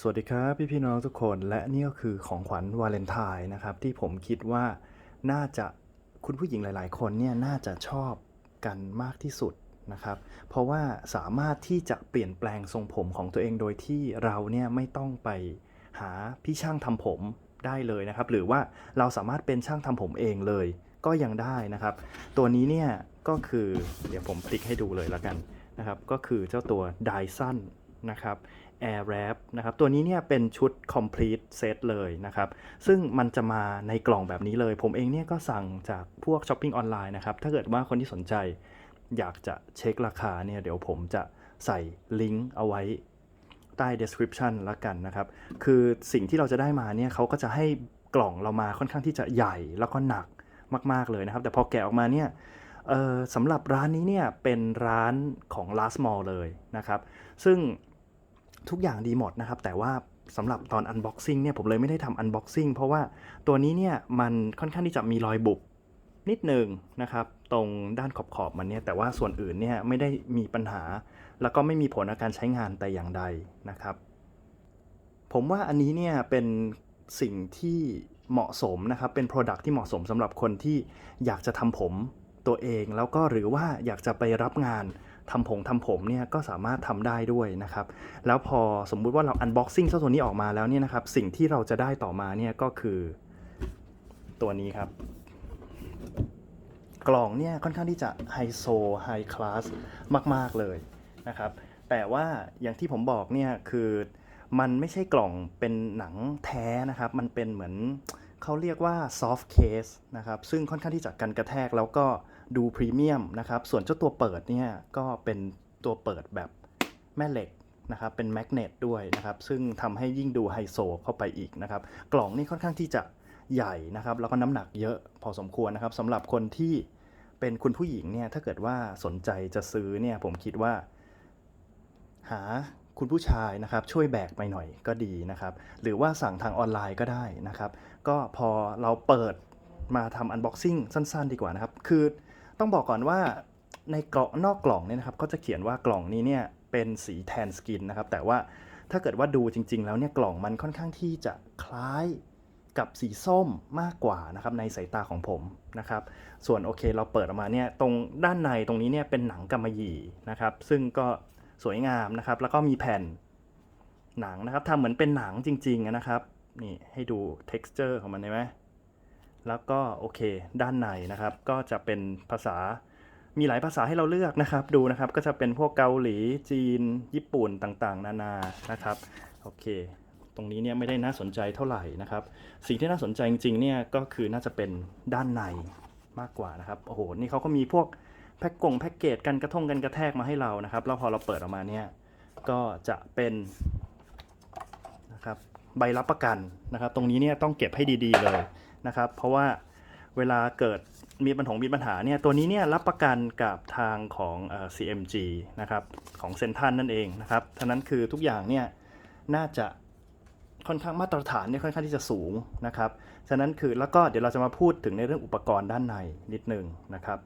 สวัสดีครับพี่พี่น้องทุกคนและนี่ก็คือของขวัญวาเลนไทน์นะครับที่ผมคิดว่าน่าจะคุณผู้หญิงหลาย ๆ คนเนี่ยน่าจะชอบกันมากที่สุดนะครับ เพราะว่าสามารถที่จะเปลี่ยนแปลงทรงผมของตัวเองโดยที่เราเนี่ยไม่ต้องไปหาพี่ช่างทำผมได้เลยนะครับ หรือว่าเราสามารถเป็นช่างทำผมเองเลย ก็ยังได้นะครับ ตัวนี้เนี่ยก็คือเดี๋ยวผมติ๊กให้ดูเลยแล้วกันนะครับ ก็คือเจ้าตัว Dyson นะครับ Air Wrap นะครับ ตัวนี้เนี่ยเป็นชุด complete set เลยนะครับ ซึ่งมันจะมาในกล่องแบบนี้เลย ผมเองเนี่ยก็สั่งจากพวกช้อปปิ้งออนไลน์นะครับ ถ้าเกิดว่าคนที่สนใจอยากจะเช็คราคาเนี่ยเดี๋ยวผมจะใส่ลิงก์เอาไว้ใต้ description ละกันนะครับ คือสิ่งที่เราจะได้มาเนี่ยเขาก็จะให้กล่องเรามาค่อนข้างที่จะใหญ่แล้วก็หนักมาก ๆ เลยนะครับ แต่พอแกะออกมาเนี่ยสำหรับร้านนี้เนี่ยเป็นร้านของ last mall เลยนะครับ ซึ่ง ทุกอย่างดีหมดนะครับ แต่ว่าสำหรับตอน unboxing เนี่ยผมเลยไม่ได้ทำ unboxing เพราะว่าตัวนี้เนี่ยมันค่อนข้างที่จะมีรอยบุบนิดหนึ่งนะครับ ตรงด้านขอบขอบมันเนี่ยแต่ว่าส่วนอื่นเนี่ยไม่ได้มีปัญหา แล้วก็ไม่มีผลในการใช้งานแต่อย่างใดนะครับ ผมว่าอันนี้เนี่ยเป็นสิ่งที่เหมาะสมนะครับเป็น Product ที่เหมาะสมสำหรับคนที่อยากจะทำผมตัวเอง แล้วก็หรือว่าอยากจะไปรับงาน ทำผมทำผมเนี่ยก็สามารถทำได้ด้วยนะครับ แล้วพอสมมุติว่าเรา unboxing เจ้าตัวนี้ออกมาแล้วเนี่ยนะครับ สิ่งที่เราจะได้ต่อมาเนี่ยก็คือตัวนี้ครับ กล่องเนี่ยค่อนข้างที่จะไฮโซไฮคลาสมาก ๆ เลยนะครับ แต่ว่าอย่างที่ผมบอกเนี่ยคือมันไม่ใช่กล่องเป็นหนังแท้นะครับ มันเป็นเหมือนเขาเรียกว่าซอฟ t ์เคสนะครับ ซึ่งค่อนข้างที่จะกันกระแทกแล้วก็ ดูพรีเมียมนะครับ ส่วนเจ้าตัวเปิดเนี่ยก็เป็นตัวเปิดแบบแม่เหล็กนะครับ เป็นแมกเนตด้วยนะครับ ซึ่งทำให้ยิ่งดูไฮโซเข้าไปอีกนะครับ กล่องนี่ค่อนข้างที่จะใหญ่นะครับ แล้วก็น้ำหนักเยอะพอสมควรนะครับสำหรับคนที่เป็นคุณผู้หญิงเนี่ย ถ้าเกิดว่าสนใจจะซื้อเนี่ย ผมคิดว่า หาคุณผู้ชายนะครับ ช่วยแบกไปหน่อยก็ดีนะครับ หรือว่าสั่งทางออนไลน์ก็ได้นะครับ ก็พอเราเปิดมาทำ unboxing สั้น ๆ ดีกว่านะครับ คือ ต้องบอกก่อนว่าในกล่องนอกกล่องเนี่ยนะครับก็จะเขียนว่ากล่องนี้เนี่ยเป็นสีแทนสกินนะครับ แต่ว่าถ้าเกิดว่าดูจริง ๆ แล้วเนี่ยกล่องมันค่อนข้างที่จะคล้ายกับสีส้มมากกว่านะครับในสายตาของผมนะครับ ส่วนโอเคเราเปิดออกมาเนี่ยตรงด้านในตรงนี้เนี่ยเป็นหนังกำมะหยี่นะครับ ซึ่งก็สวยงามนะครับ แล้วก็มีแผ่นหนังนะครับทำเหมือนเป็นหนังจริงๆนะครับนี่ให้ดู texture ของมันได้ไหม แล้วก็โอเคด้านในนะครับ ก็จะเป็นภาษามีหลายภาษาให้เราเลือกนะครับดูนะครับก็จะเป็นพวกเกาหลีจีน ญี่ปุ่นต่างๆ นานานะครับโอเค ตรงนี้เนี่ยไม่ได้น่าสนใจเท่าไหร่นะครับ สิ่งที่น่าสนใจจริงๆเนี่ยก็คือน่าจะเป็นด้านในมากกว่านะครับโอ้โหนี่เขาก็มีพวกแพ็กกงแพ็กเกจกันกระทงกันกระแทกมาให้เรานะครับแล้วพอเราเปิดออกมาเนี่ยก็จะเป็นนะครับใบรับประกันนะครับ ตรงนี้เนี่ยต้องเก็บให้ดีๆเลย นะครับ เพราะว่าเวลาเกิดมีปัญหามีปัญหาเนี่ยตัวนี้เนี่ยรับประกันกับทางของ CMG นะครับของเซนทันนั่นเองนะครับท่านั้นคือทุกอย่างเนี่ยน่าจะค่อนข้างมาตรฐานเนี่ยค่อนข้างที่จะสูงนะครับฉะนั้นคือแล้วก็เดี๋ยวเราจะมาพูดถึงในเรื่องอุปกรณ์ด้านในนิดนึงนะครับ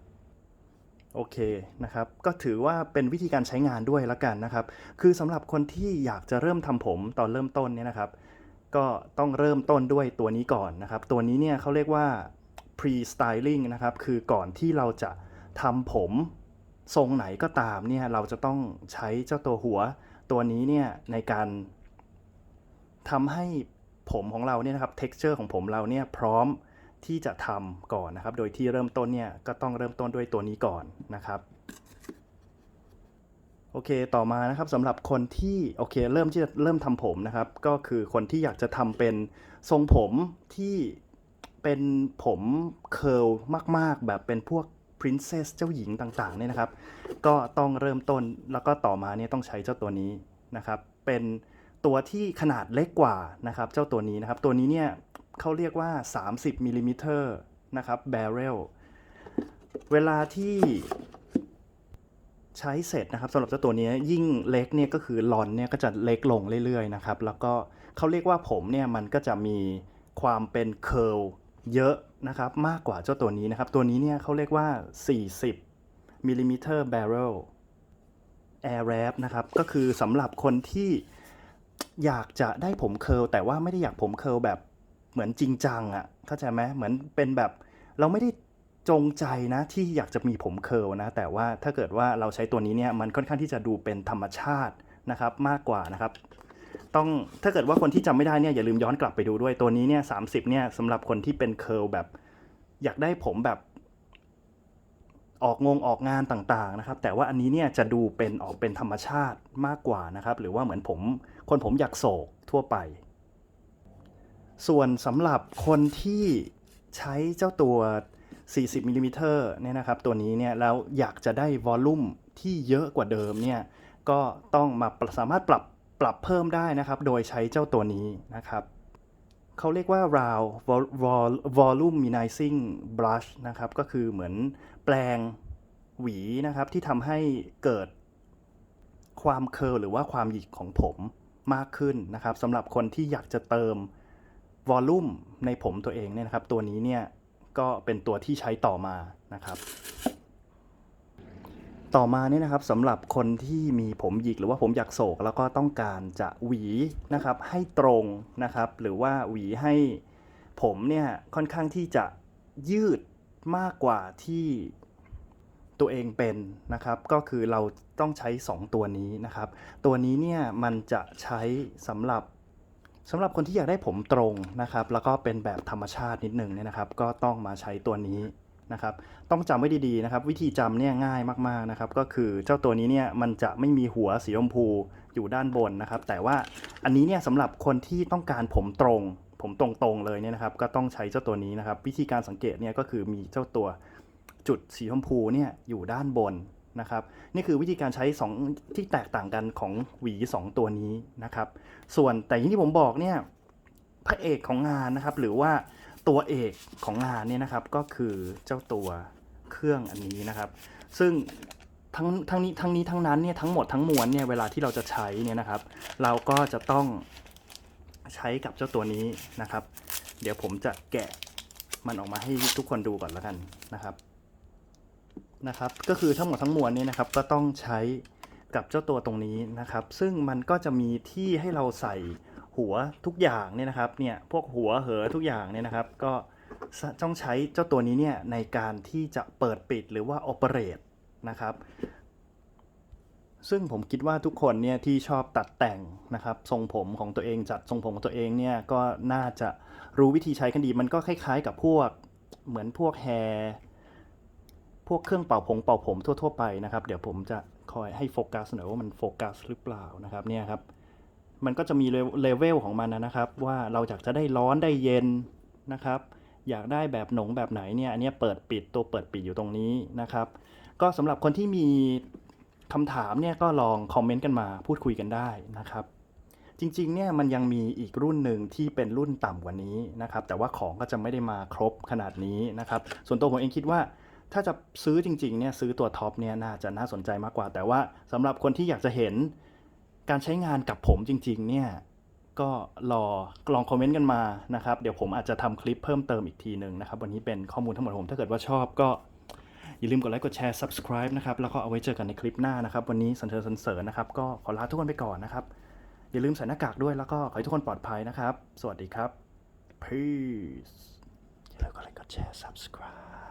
โอเคนะครับ ก็ถือว่าเป็นวิธีการใช้งานด้วยละกันนะครับ คือสำหรับคนที่อยากจะเริ่มทำผมตอนเริ่มต้นเนี่ยนะครับ ก็ต้องเริ่มต้นด้วยตัวนี้ก่อนนะครับ ตัวนี้เนี่ยเขาเรียกว่า pre styling นะครับ คือก่อนที่เราจะทำผมทรงไหนก็ตามเนี่ยเราจะต้องใช้เจ้าตัวหัวตัวนี้เนี่ยในการทำให้ผมของเราเนี่ยนะครับ texture ของผมเราเนี่ยพร้อมที่จะทำก่อนนะครับ โดยที่เริ่มต้นเนี่ยก็ต้องเริ่มต้นด้วยตัวนี้ก่อนนะครับ เคต่อมานะครับสำหรับคนที่โอเคเริ่มที่จะเริ่มทำผมนะครับ ก็คือคนที่อยากจะทำเป็นทรงผมที่เป็นผมเคิร์ลมาก ๆ แบบเป็นพวก princess เจ้าหญิงต่างๆเนี่ยนะครับ ก็ต้องเริ่มต้นแล้วก็ต่อมาเนี่ยต้องใช้เจ้าตัวนี้นะครับ เป็นตัวที่ขนาดเล็กกว่านะครับ เจ้าตัวนี้นะครับ ตัวนี้เนี่ยเขาเรียกว่า 30มิลลิมิเตอร์นะครับ barrel เวลาที่ ใช้เสร็จนะครับสำหรับเจ้าตัวนี้ยิ่งเล็กเนี่ยก็คือลอนเนี่ยก็จะเล็กลงเรื่อยๆนะครับแล้วก็เขาเรียกว่าผมเนี่ยมันก็จะมีความเป็นเคิร์ลเยอะนะครับมากกว่าเจ้าตัวนี้นะครับ ตัวนี้เนี่ยเขาเรียกว่า 40มิลลิมิเตอร์ barrel air wrap นะครับก็คือสำหรับคนที่อยากจะได้ผมเคิร์ลแต่ว่าไม่ได้อยากผมเคิร์ลแบบเหมือนจริงจังอะ่ะเข้าใจไหมเหมือนเป็นแบบเราไม่ได้ จงใจนะที่อยากจะมีผมเคิลนะ แต่ว่าถ้าเกิดว่าเราใช้ตัวนี้เนี่ยมันค่อนข้างที่จะดูเป็นธรรมชาตินะครับมากกว่านะครับต้องถ้าเกิดว่าคนที่จำไม่ได้เนี่ยอย่าลืมย้อนกลับไปดูด้วยตัวนี้เนี่ยสาเนี่ยสำหรับคนที่เป็นเคิลแบบ อยากได้ผมแบบออกงงออกงานต่างๆนะครับ แต่ว่าอันนี้เนี่ยจะดูเป็นออกเป็นธรรมชาติมากกว่านะครับ หรือว่าเหมือนผมคนผมอยากโศกทั่วไป ส่วนสำหรับคนที่ใช้เจ้าตัว 40มิลลิมิเตอร์เนี่ยนะครับตัวนี้เนี่ยแล้วอยากจะได้วอลลุ่มที่เยอะกว่าเดิมเนี่ยก็ต้องมาสามารถปรับปรับเพิ่มได้นะครับ โดยใช้เจ้าตัวนี้นะครับเขาเรียกว่า round vol- vol- volumizing brush นะครับ ก็คือเหมือนแปลงหวีนะครับ ที่ทำให้เกิดความเคิร์ลหรือว่าความหยิกของผมมากขึ้นนะครับสำหรับคนที่อยากจะเติมวอลลุ่มในผมตัวเองเนี่ยนะครับ ตัวนี้เนี่ย ก็เป็นตัวที่ใช้ต่อมานะครับ ต่อมาเนี่ยนะครับสำหรับคนที่มีผมหยิกหรือว่าผมอยากโศก แล้วก็ต้องการจะหวีนะครับให้ตรงนะครับ หรือว่าหวีให้ผมเนี่ยค่อนข้างที่จะยืดมากกว่าที่ตัวเองเป็นนะครับ ก็คือเราต้องใช้ 2 ตัวนี้นะครับ ตัวนี้เนี่ยมันจะใช้สำหรับ สำหรับคนที่อยากได้ผมตรงนะครับ แล้วก็เป็นแบบธรรมชาตินิดนึงเนี่ยนะครับ ก็ต้องมาใช้ตัวนี้นะครับ ต้องจำไว้ดีๆนะครับ วิธีจำเนี่ยง่ายมากๆนะครับ ก็คือเจ้าตัวนี้เนี่ยมันจะไม่มีหัวสีชมพูอยู่ด้านบนนะครับ แต่ว่าอันนี้เนี่ยสำหรับคนที่ต้องการผมตรง ผมตรงๆเลยเนี่ยนะครับ ก็ต้องใช้เจ้าตัวนี้นะครับ วิธีการสังเกตเนี่ยก็คือมีเจ้าตัวจุดสีชมพูเนี่ยอยู่ด้านบน นะครับนี่คือวิธีการใช้ 2 ที่แตกต่างกันของหวี 2 ตัวนี้นะครับ ส่วนแต่อย่ที่ผมบอกเนี่ยพระเอกของงานนะครับ หรือว่าตัวเอกของงานเนี่ยนะครับก็คือเจ้าตัวเครื่องอันนี้นะครับ ซึ่งทั้งทั้งนี้ทั้งนี้ทั้งนั้นเนี่ยทั้งหมดทั้งมวลเนี่ยเวลาที่เราจะใช้เนี่ยนะครับ เราก็จะต้องใช้กับเจ้าตัวนี้นะครับ เดี๋ยวผมจะแกะมันออกมาให้ทุกคนดูก่อนแล้วกันนะครับ นะครับ ก็คือทั้งหมดทั้งมวลนี่นะครับก็ต้องใช้กับเจ้าตัวตรงนี้นะครับ ซึ่งมันก็จะมีที่ให้เราใส่หัวทุกอย่างเนี่ยนะครับเนี่ยพวกหัวเหอทุกอย่างเนี่ยนะครับ ก็ต้องใช้เจ้าตัวนี้เนี่ยในการที่จะเปิดปิดหรือว่า operate นะครับซึ่งผมคิดว่าทุกคนเนี่ยที่ชอบตัดแต่งนะครับทรงผมของตัวเองจัดทรงผมของตัวเองเนี่ยก็น่าจะรู้วิธีใช้กันดี มันก็คล้ายๆกับพวกเหมือนพวกแฮร์ พวกเครื่องเป่าผมเป่าผมทั่ว ๆ ไปนะครับ เดี๋ยวผมจะคอยให้โฟกัสหน่อยว่ามันโฟกัสหรือเปล่านะครับเนี่ยครับ มันก็จะมีเลเวลของมันนะครับ ว่าเราอยากจะได้ร้อนได้เย็นนะครับ อยากได้แบบหนงแบบไหนเนี่ยอันนี้เปิดปิดตัวเปิดปิดอยู่ตรงนี้นะครับ ก็สำหรับคนที่มีคำถามเนี่ยก็ลองคอมเมนต์กันมาพูดคุยกันได้นะครับจริงๆ เนี่ยมันยังมีอีกรุ่นหนึ่งที่เป็นรุ่นต่ำกว่านี้นะครับ แต่ว่าของก็จะไม่ได้มาครบขนาดนี้นะครับ ส่วนตัวผมเองคิดว่า ถ้าจะซื้อจริงๆเนี่ยซื้อตัวท็อปเนี่ยน่าจะน่าสนใจมากกว่า แต่ว่าสำหรับคนที่อยากจะเห็นการใช้งานกับผมจริงๆเนี่ยก็รอลองคอมเมนต์กันมานะครับ เดี๋ยวผมอาจจะทำคลิปเพิ่มเติมอีกทีหนึ่งนะครับ วันนี้เป็นข้อมูลทั้งหมดผม ถ้าเกิดว่าชอบก็อย่าลืมกดไลค์กดแชร์ subscribe นะครับ แล้วก็เอาไว้เจอกันในคลิปหน้านะครับ วันนี้สันเสริญสันเสริญนะครับ ก็ขอลาทุกคนไปก่อนนะครับ อย่าลืมใส่หน้ากากด้วยแล้วก็ขอให้ทุกคนปลอดภัยนะครับ สวัสดีครับ peace อย่าลืมกดไลค์กดแชร์ subscribe